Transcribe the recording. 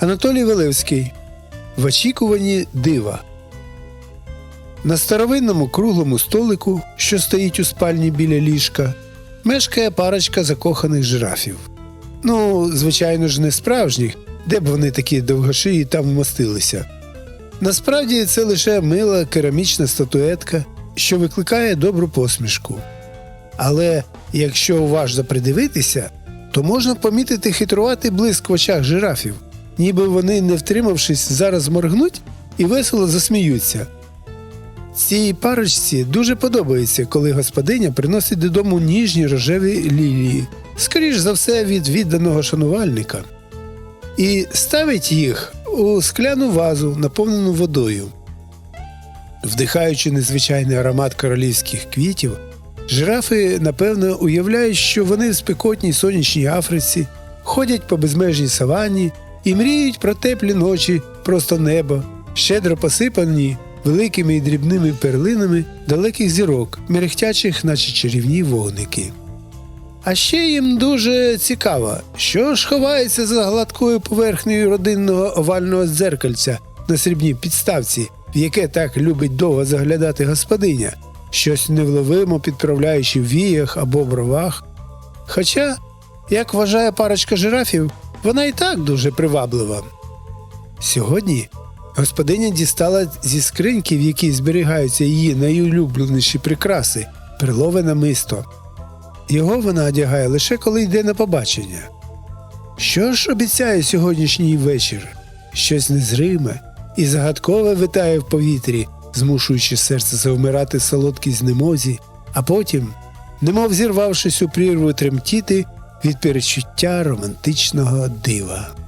Анатолій Велевський. В очікуванні дива. На старовинному круглому столику, що стоїть у спальні біля ліжка, мешкає парочка закоханих жирафів. Ну, звичайно ж, не справжніх, де б вони такі довгошиї там вмостилися. Насправді це лише мила керамічна статуетка, що викликає добру посмішку. Але якщо уважно придивитися, то можна помітити хитруватий блиск в очах жирафів, ніби вони, не втримавшись, зараз моргнуть і весело засміються. Цій парочці дуже подобається, коли господиня приносить додому ніжні рожеві лілії, скоріш за все від відданого шанувальника, і ставить їх у скляну вазу, наповнену водою. Вдихаючи незвичайний аромат королівських квітів, жирафи напевно уявляють, що вони в спекотній сонячній Африці ходять по безмежній саванні і мріють про теплі ночі, просто небо, щедро посипані великими і дрібними перлинами далеких зірок, мерехтячих, наче чарівні вогники. А ще їм дуже цікаво, що ж ховається за гладкою поверхнею родинного овального дзеркальця на срібній підставці, в яке так любить довго заглядати господиня, щось невловимо підправляючи в віях або бровах. Хоча, як вважає парочка жирафів, вона і так дуже приваблива. Сьогодні господиня дістала зі скриньки, в якій зберігаються її найулюбленіші прикраси, перлове намисто. Його вона одягає лише коли йде на побачення. Що ж обіцяє сьогоднішній вечір? Щось незриме і загадкове витає в повітрі, змушуючи серце завмирати солодкій знемозі, а потім, немов зірвавшись у прірву тремтіти від перечуття романтичного дива.